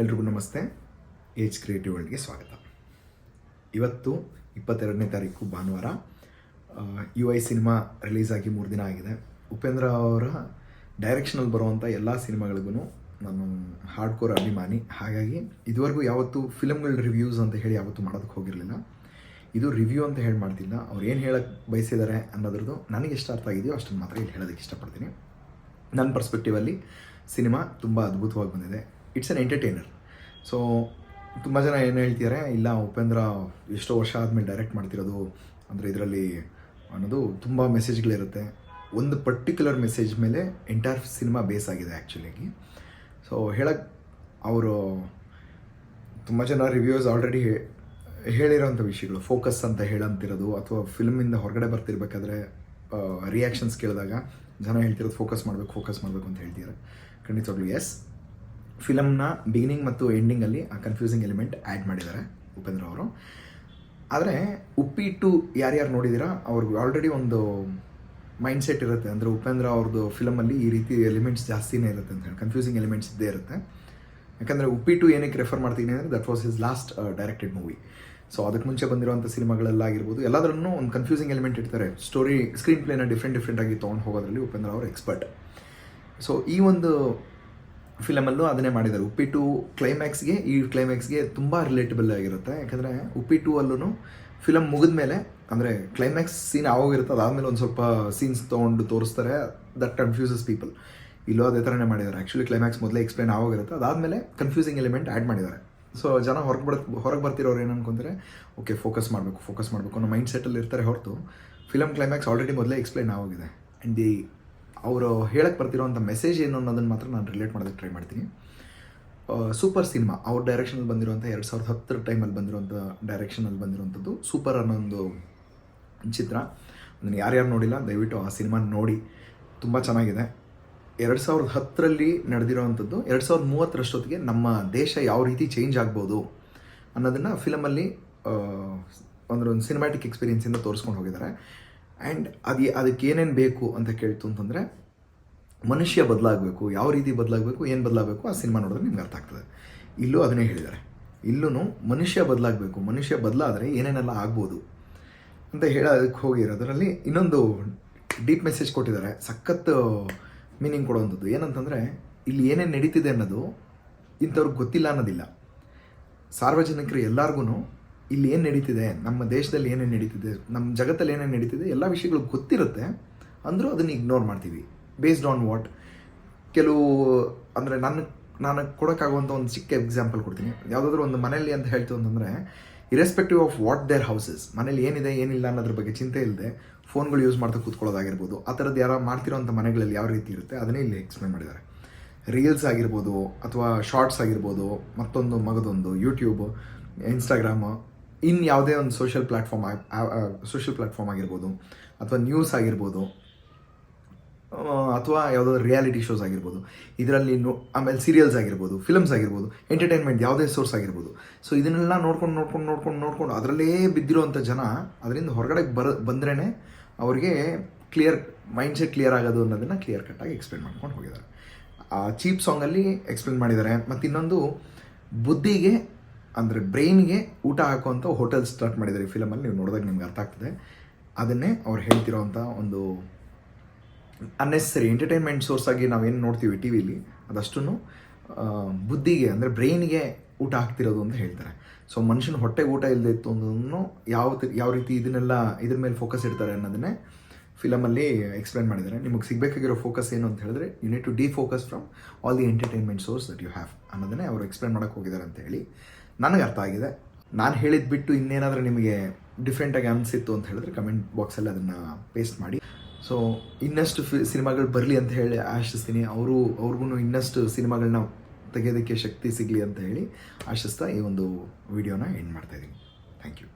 ಎಲ್ರಿಗೂ ನಮಸ್ತೆ. Age creative ವರ್ಲ್ಡ್ಗೆ ಸ್ವಾಗತ. ಇವತ್ತು ಇಪ್ಪತ್ತೆರಡನೇ ತಾರೀಕು ಭಾನುವಾರ. ಯು ಐ ಸಿನಿಮಾ ರಿಲೀಸ್ ಆಗಿ ಮೂರು ದಿನ ಆಗಿದೆ. ಉಪೇಂದ್ರ ಅವರ ಡೈರೆಕ್ಷನಲ್ಲಿ ಬರುವಂಥ ಎಲ್ಲ ಸಿನಿಮಾಗಳಿಗೂ ನಾನು ಹಾರ್ಡ್ ಕೋರ್ ಅಭಿಮಾನಿ. ಹಾಗಾಗಿ ಇದುವರೆಗೂ ಯಾವತ್ತೂ ಫಿಲಮ್ಗಳ ರಿವ್ಯೂಸ್ ಅಂತ ಹೇಳಿ ಯಾವತ್ತೂ ಮಾಡೋದಕ್ಕೆ ಹೋಗಿರಲಿಲ್ಲ. ಇದು ರಿವ್ಯೂ ಅಂತ ಹೇಳಿ ಮಾಡ್ತಿಲ್ಲ. ಅವ್ರು ಏನು ಹೇಳಕ್ಕೆ ಬಯಸಿದ್ದಾರೆ ಅನ್ನೋದ್ರದ್ದು ನನಗೆ ಎಷ್ಟು ಅರ್ಥ ಆಗಿದೆಯೋ ಅಷ್ಟನ್ನು ಮಾತ್ರ ಇಲ್ಲಿ ಹೇಳೋದಕ್ಕೆ ಇಷ್ಟಪಡ್ತೀನಿ. ನನ್ನ ಪರ್ಸ್ಪೆಕ್ಟಿವಲ್ಲಿ ಸಿನಿಮಾ ತುಂಬ ಅದ್ಭುತವಾಗಿ ಬಂದಿದೆ. ಇಟ್ಸ್ ಎನ್ ಎಂಟರ್ಟೈನರ್ ಸೊ ತುಂಬ ಜನ ಏನು ಹೇಳ್ತಿದ್ದಾರೆ ಇಲ್ಲ, ಉಪೇಂದ್ರ ಎಷ್ಟೋ ವರ್ಷ ಆದಮೇಲೆ ಡೈರೆಕ್ಟ್ ಮಾಡ್ತಿರೋದು, ಅಂದರೆ ಇದರಲ್ಲಿ ಅನ್ನೋದು ತುಂಬ ಮೆಸೇಜ್ಗಳಿರುತ್ತೆ ಒಂದು ಪರ್ಟಿಕ್ಯುಲರ್ ಮೆಸೇಜ್ ಮೇಲೆ ಎಂಟೈರ್ ಸಿನಿಮಾ ಬೇಸ್ ಆಗಿದೆ ಆ್ಯಕ್ಚುಲಿಯಾಗಿ ಸೊ ಹೇಳಕ್ಕೆ ಅವರು ತುಂಬ ಜನ ರಿವ್ಯೂಸ್ ಆಲ್ರೆಡಿ ಹೇಳಿರೋಂಥ ವಿಷಯಗಳು. ಫೋಕಸ್ ಅಂತ ಹೇಳಂತಿರೋದು, ಅಥವಾ ಫಿಲ್ಮಿಂದ ಹೊರಗಡೆ ಬರ್ತಿರ್ಬೇಕಾದ್ರೆ ರಿಯಾಕ್ಷನ್ಸ್ ಕೇಳಿದಾಗ ಜನ ಹೇಳ್ತಿರೋದು ಫೋಕಸ್ ಮಾಡಬೇಕು ಫೋಕಸ್ ಮಾಡಬೇಕು ಅಂತ ಹೇಳ್ತಿದ್ದಾರೆ ಖಂಡಿತವಾಗ್ಲೂ ಎಸ್ ಫಿಲಮ್ನ ಬಿಗಿನಿಂಗ್ ಮತ್ತು ಎಂಡಿಂಗಲ್ಲಿ ಆ ಕನ್ಫ್ಯೂಸಿಂಗ್ ಎಲಿಮೆಂಟ್ ಆ್ಯಡ್ ಮಾಡಿದ್ದಾರೆ ಉಪೇಂದ್ರ ಅವರು. ಆದರೆ ಉಪ್ಪಿಟ್ಟು ಯಾರ್ಯಾರು ನೋಡಿದ್ದೀರಾ ಅವ್ರಿಗೆ ಆಲ್ರೆಡಿ ಒಂದು ಮೈಂಡ್ ಸೆಟ್ ಇರುತ್ತೆ. ಅಂದರೆ ಉಪೇಂದ್ರ ಅವ್ರದ್ದು ಫಿಲಮಲ್ಲಿ ಈ ರೀತಿ ಎಲಿಮೆಂಟ್ಸ್ ಜಾಸ್ತಿನೇ ಇರುತ್ತೆ ಅಂತ ಹೇಳಿ. ಕನ್ಫ್ಯೂಸಿಂಗ್ ಎಲಿಮೆಂಟ್ಸ್ ಇದ್ದೇ ಇರುತ್ತೆ. ಯಾಕಂದರೆ ಉಪ್ಪಿಟ್ಟು ಏನಕ್ಕೆ ರೆಫರ್ ಮಾಡ್ತೀನಿ ಅಂದರೆ that was his last directed movie so ಅದಕ್ಕೆ ಮುಂಚೆ ಬಂದಿರುವಂಥ ಸಿನಿಮಾಗಳಲ್ಲಾಗಿರ್ಬೋದು ಎಲ್ಲದರಲ್ಲೂ ಒಂದು ಕನ್ಫ್ಯೂಸಿಂಗ್ ಎಲಿಮೆಂಟ್ ಇರ್ತಾರೆ ಸ್ಟೋರಿ ಸ್ಕ್ರೀನ್ ಪ್ಲೇನ ಡಿಫ್ರೆಂಟ್ ಡಿಫ್ರೆಂಟಾಗಿ ತೊಗೊಂಡು ಹೋಗೋದ್ರಲ್ಲಿ ಉಪೇಂದ್ರ ಅವರು ಎಕ್ಸ್ಪರ್ಟ್ ಸೊ ಈ ಒಂದು ಫಿಲಮಲ್ಲೂ ಅದನ್ನೇ ಮಾಡಿದ್ದಾರೆ. ಉಪ್ಪಿಟ್ಟು ಕ್ಲೈಮ್ಯಾಕ್ಸ್ಗೆ ಈ ಕ್ಲೈಮ್ಯಾಕ್ಸ್ಗೆ ತುಂಬ ರಿಲೇಟಬಲ್ ಆಗಿರುತ್ತೆ. ಯಾಕಂದರೆ ಉಪ್ಪಿಟ್ಟು ಅಲ್ಲೂ ಫಿಲಮ್ ಮುಗಿದ ಮೇಲೆ, ಅಂದರೆ ಕ್ಲೈಮ್ಯಾಕ್ಸ್ ಸೀನ್ ಆಗೋಗಿರುತ್ತೆ ಅದಾದಮೇಲೆ ಒಂದು ಸ್ವಲ್ಪ ಸೀನ್ಸ್ ತೊಗೊಂಡು ತೋರಿಸ್ತಾರೆ. ದಟ್ ಕನ್ಫ್ಯೂಸಸ್ ಪೀಪಲ್ ಇಲ್ಲೂ ಅದೇ ಥರನೇ ಮಾಡಿದ್ದಾರೆ. ಆ್ಯಕ್ಚುಲಿ ಕ್ಲೈಮ್ಯಾಕ್ಸ್ ಮೊದಲೇ ಎಕ್ಸ್ಪ್ಲೇನ್ ಆಗೋಗಿರುತ್ತೆ ಅದಾದಮೇಲೆ ಕನ್ಫ್ಯೂಸಿಂಗ್ ಎಲಿಮೆಂಟ್ ಆ್ಯಡ್ ಮಾಡಿದ್ದಾರೆ. ಸೊ ಜನ ಹೊರಗೆ ಬರ್, ಹೊರಗೆ ಬರ್ತಿರೋರು ಏನು ಅನ್ಕೊಂತಾರೆ? ಓಕೆ ಫೋಕಸ್ ಮಾಡಬೇಕು ಫೋಕಸ್ ಮಾಡಬೇಕು ಅನ್ನೋ ಮೈಂಡ್ ಸೆಟ್ಟಲ್ಲಿ ಇರ್ತಾರೆ ಹೊರತು. ಫಿಲಮ್ ಕ್ಲೈಮ್ಯಾಕ್ಸ್ ಆಲ್ರೆಡಿ ಮೊದಲೇ ಎಕ್ಸ್ಪ್ಲೇನ್ ಆಗೋಗಿದೆ. ಆ್ಯಂಡ್ ದಿ ಅವರು ಹೇಳಕ್ಕೆ ಬರ್ತಿರೋವಂಥ ಮೆಸೇಜ್ ಏನು ಅನ್ನೋದನ್ನು ಮಾತ್ರ ನಾನು ರಿಲೇಟ್ ಮಾಡೋದಕ್ಕೆ ಟ್ರೈ ಮಾಡ್ತೀನಿ. ಸೂಪರ್ ಸಿನಿಮಾ ಅವ್ರ ಡೈರೆಕ್ಷನಲ್ಲಿ ಬಂದಿರುವಂಥ ಎರಡು ಸಾವಿರದ ಹತ್ತರ ಟೈಮಲ್ಲಿ ಬಂದಿರುವಂಥ ಡೈರೆಕ್ಷನಲ್ಲಿ ಬಂದಿರುವಂಥದ್ದು ಸೂಪರ್ ಅನ್ನೋ ಒಂದು ಚಿತ್ರ. ಅದನ್ನು ಯಾರ್ಯಾರು ನೋಡಿಲ್ಲ, ದಯವಿಟ್ಟು ಆ ಸಿನಿಮಾ ನೋಡಿ. ತುಂಬ ಚೆನ್ನಾಗಿದೆ. ಎರಡು ಸಾವಿರದ ಹತ್ತರಲ್ಲಿ ನಡೆದಿರೋವಂಥದ್ದು ಎರಡು ಸಾವಿರದ ಮೂವತ್ತರಷ್ಟೊತ್ತಿಗೆ ನಮ್ಮ ದೇಶ ಯಾವ ರೀತಿ ಚೇಂಜ್ ಆಗ್ಬೋದು ಅನ್ನೋದನ್ನು ಫಿಲಮಲ್ಲಿ ಅಂದ್ರೆ ಒಂದು ಸಿನಿಮ್ಯಾಟಿಕ್ ಎಕ್ಸ್ಪೀರಿಯನ್ಸಿಂದ ತೋರಿಸ್ಕೊಂಡು ಹೋಗಿದ್ದಾರೆ. ಆ್ಯಂಡ್ ಅದು ಅದಕ್ಕೆ ಏನೇನು ಬೇಕು ಅಂತ ಕೇಳ್ತು ಅಂತಂದರೆ, ಮನುಷ್ಯ ಬದಲಾಗಬೇಕು, ಯಾವ ರೀತಿ ಬದಲಾಗಬೇಕು, ಏನು ಬದಲಾಗಬೇಕು, ಆ ಸಿನಿಮಾ ನೋಡಿದ್ರೆ ನಿಮ್ಗೆ ಅರ್ಥ ಆಗ್ತದೆ. ಇಲ್ಲೂ ಅದನ್ನೇ ಹೇಳಿದ್ದಾರೆ. ಇಲ್ಲೂ ಮನುಷ್ಯ ಬದಲಾಗಬೇಕು, ಮನುಷ್ಯ ಬದಲಾದರೆ ಏನೇನೆಲ್ಲ ಆಗ್ಬೋದು ಅಂತ ಹೇಳೋದಕ್ಕೆ ಹೋಗಿರೋದ್ರಲ್ಲಿ ಇನ್ನೊಂದು ಡೀಪ್ ಮೆಸೇಜ್ ಕೊಟ್ಟಿದ್ದಾರೆ. ಸಖತ್ ಮೀನಿಂಗ್ ಕೊಡೋವಂಥದ್ದು. ಏನಂತಂದರೆ, ಇಲ್ಲಿ ಏನೇನು ನಡೀತಿದೆ ಅನ್ನೋದು ಇಂಥವ್ರಿಗೆ ಗೊತ್ತಿಲ್ಲ ಅನ್ನೋದಿಲ್ಲ. ಸಾರ್ವಜನಿಕರು ಎಲ್ಲರಿಗೂ ಇಲ್ಲಿ ಏನು ನಡೀತಿದೆ? ನಮ್ಮ ದೇಶದಲ್ಲಿ ಏನೇನು ನಡೀತಿದೆ? ನಮ್ಮ ಜಗತ್ತಲ್ಲಿ ಏನೇನು ನಡೀತಿದೆ? ಎಲ್ಲ ವಿಷಯಗಳು ಗೊತ್ತಿರುತ್ತೆ. ಅಂದರೂ ಅದನ್ನು ಇಗ್ನೋರ್ ಮಾಡ್ತೀವಿ. ಬೇಸ್ಡ್ ಆನ್ ವಾಟ್ ಕೆಲವು, ಅಂದರೆ ನನ್ನ ನಾನು ಕೊಡೋಕ್ಕಾಗುವಂಥ ಒಂದು ಚಿಕ್ಕ ಎಕ್ಸಾಂಪಲ್ ಕೊಡ್ತೀನಿ. ಯಾವುದಾದ್ರೂ ಒಂದು ಮನೆಯಲ್ಲಿ ಅಂತ ಹೇಳ್ತು ಅಂತಂದರೆ irrespective of what their houses ಮನೇಲಿ ಏನಿದೆ, ಏನಿಲ್ಲ ಅನ್ನೋದ್ರ ಬಗ್ಗೆ ಚಿಂತೆ ಇಲ್ಲದೆ ಫೋನ್ಗಳು ಯೂಸ್ ಮಾಡ್ತಾ ಕೂತ್ಕೊಳ್ಳೋದಾಗಿರ್ಬೋದು. ಆ ಥರದ್ದು ಯಾರೋ ಮಾಡ್ತಿರೋಂಥ ಮನೆಗಳಲ್ಲಿ ಯಾವ ರೀತಿ ಇರುತ್ತೆ? ಅದನ್ನೇ ಇಲ್ಲಿ ಎಕ್ಸ್ಪ್ಲೈನ್ ಮಾಡಿದ್ದಾರೆ. ರೀಲ್ಸ್ ಆಗಿರ್ಬೋದು, ಅಥವಾ ಶಾರ್ಟ್ಸ್ ಆಗಿರ್ಬೋದು, ಮತ್ತೊಂದು ಮಗದೊಂದು ಯೂಟ್ಯೂಬ್ ಇನ್ಸ್ಟಾಗ್ರಾಮು ಇನ್ನು ಯಾವುದೇ ಒಂದು ಸೋಷಿಯಲ್ ಪ್ಲ್ಯಾಟ್ಫಾರ್ಮ್ ಸೋಷಿಯಲ್ ಪ್ಲ್ಯಾಟ್ಫಾರ್ಮ್ ಆಗಿರ್ಬೋದು, ಅಥವಾ ನ್ಯೂಸ್ ಆಗಿರ್ಬೋದು ಅಥವಾ ಯಾವುದೋ ರಿಯಾಲಿಟಿ ಶೋಸ್ ಆಗಿರ್ಬೋದು, ಇದರಲ್ಲಿ ನೋ ಆಮೇಲೆ ಸೀರಿಯಲ್ಸ್ ಆಗಿರ್ಬೋದು ಫಿಲ್ಮ್ಸ್ ಆಗಿರ್ಬೋದು ಎಂಟರ್ಟೈನ್ಮೆಂಟ್ ಯಾವುದೇ ಸೋರ್ಸ್ ಆಗಿರ್ಬೋದು. ಸೊ ಇದನ್ನೆಲ್ಲ ನೋಡ್ಕೊಂಡು ನೋಡ್ಕೊಂಡು ನೋಡ್ಕೊಂಡು ನೋಡ್ಕೊಂಡು ಅದರಲ್ಲೇ ಬಿದ್ದಿರುವಂಥ ಜನ ಅದರಿಂದ ಹೊರಗಡೆ ಬರ ಬಂದ್ರೇ ಅವರಿಗೆ ಕ್ಲಿಯರ್ ಮೈಂಡ್ ಸೆಟ್ ಕ್ಲಿಯರ್ ಆಗೋದು ಅನ್ನೋದನ್ನು ಕ್ಲಿಯರ್ ಕಟ್ಟಾಗಿ ಎಕ್ಸ್ಪ್ಲೇನ್ ಮಾಡ್ಕೊಂಡು ಹೋಗಿದ್ದಾರೆ. ಆ ಚೀಪ್ ಸಾಂಗಲ್ಲಿ ಎಕ್ಸ್ಪ್ಲೇನ್ ಮಾಡಿದ್ದಾರೆ. ಮತ್ತು ಇನ್ನೊಂದು ಬುದ್ಧಿಗೆ ಅಂದರೆ ಬ್ರೈನ್ಗೆ ಊಟ ಹಾಕುವಂಥ ಹೋಟೆಲ್ ಸ್ಟಾರ್ಟ್ ಮಾಡಿದ್ದಾರೆ ಈ ಫಿಲಮಲ್ಲಿ, ನೀವು ನೋಡಿದಾಗ ನಿಮ್ಗೆ ಅರ್ಥ ಆಗ್ತದೆ. ಅದನ್ನೇ ಅವ್ರು ಹೇಳ್ತಿರೋವಂಥ ಒಂದು ಅನ್ನೆಸರಿ ಎಂಟರ್ಟೈನ್ಮೆಂಟ್ ಸೋರ್ಸ್ ಆಗಿ ನಾವೇನು ನೋಡ್ತೀವಿ ಟಿ ವಿಲಿ ಅದಷ್ಟು ಬುದ್ಧಿಗೆ ಅಂದರೆ ಬ್ರೈನ್ಗೆ ಊಟ ಹಾಕ್ತಿರೋದು ಅಂತ ಹೇಳ್ತಾರೆ. ಸೊ ಮನುಷ್ಯನ ಹೊಟ್ಟೆಗೆ ಊಟ ಇಲ್ಲದೆ ಇತ್ತು ಅನ್ನೋದನ್ನು ಯಾವ ಯಾವ ರೀತಿ ಇದನ್ನೆಲ್ಲ ಇದ್ರ ಮೇಲೆ ಫೋಕಸ್ ಇಡ್ತಾರೆ ಅನ್ನೋದನ್ನೇ ಫಿಲಮಲ್ಲಿ ಎಕ್ಸ್ಪ್ಲೇನ್ ಮಾಡಿದ್ದಾರೆ. ನಿಮಗೆ ಸಿಗಬೇಕಾಗಿರೋ ಫೋಕಸ್ ಏನು ಅಂತ ಹೇಳಿದ್ರೆ you need to defocus from all the entertainment source that you have ಅನ್ನೋದನ್ನೇ ಅವರು ಎಕ್ಸ್ಪ್ಲೇನ್ ಮಾಡೋಕ್ಕೆ ಹೋಗಿದ್ದಾರೆ ಅಂತ ಹೇಳಿ. ನನಗೆ ಅರ್ಥ ಆಗಿದೆ. ನಾನು ಹೇಳಿದ್ ಬಿಟ್ಟು ಇನ್ನೇನಾದರೂ ನಿಮಗೆ ಡಿಫ್ರೆಂಟಾಗಿ ಅನಿಸಿತ್ತು ಅಂತ ಹೇಳಿದ್ರೆ ಕಮೆಂಟ್ ಬಾಕ್ಸಲ್ಲಿ ಅದನ್ನು ಪೇಸ್ಟ್ ಮಾಡಿ. ಸೊ ಇನ್ನಷ್ಟು ಫಿ ಸಿನಿಮಾಗಳು ಬರಲಿ ಅಂತ ಹೇಳಿ ಆಶಿಸ್ತೀನಿ. ಅವರು ಅವ್ರಿಗೂ ಇನ್ನಷ್ಟು ಸಿನಿಮಾಗಳನ್ನ ತೆಗೆಯೋದಕ್ಕೆ ಶಕ್ತಿ ಸಿಗಲಿ ಅಂತ ಹೇಳಿ ಆಶಿಸ್ತಾ ಈ ಒಂದು ವಿಡಿಯೋನ ಎಂಡ್ ಮಾಡ್ತಾಯಿದ್ದೀನಿ ಥ್ಯಾಂಕ್ ಯು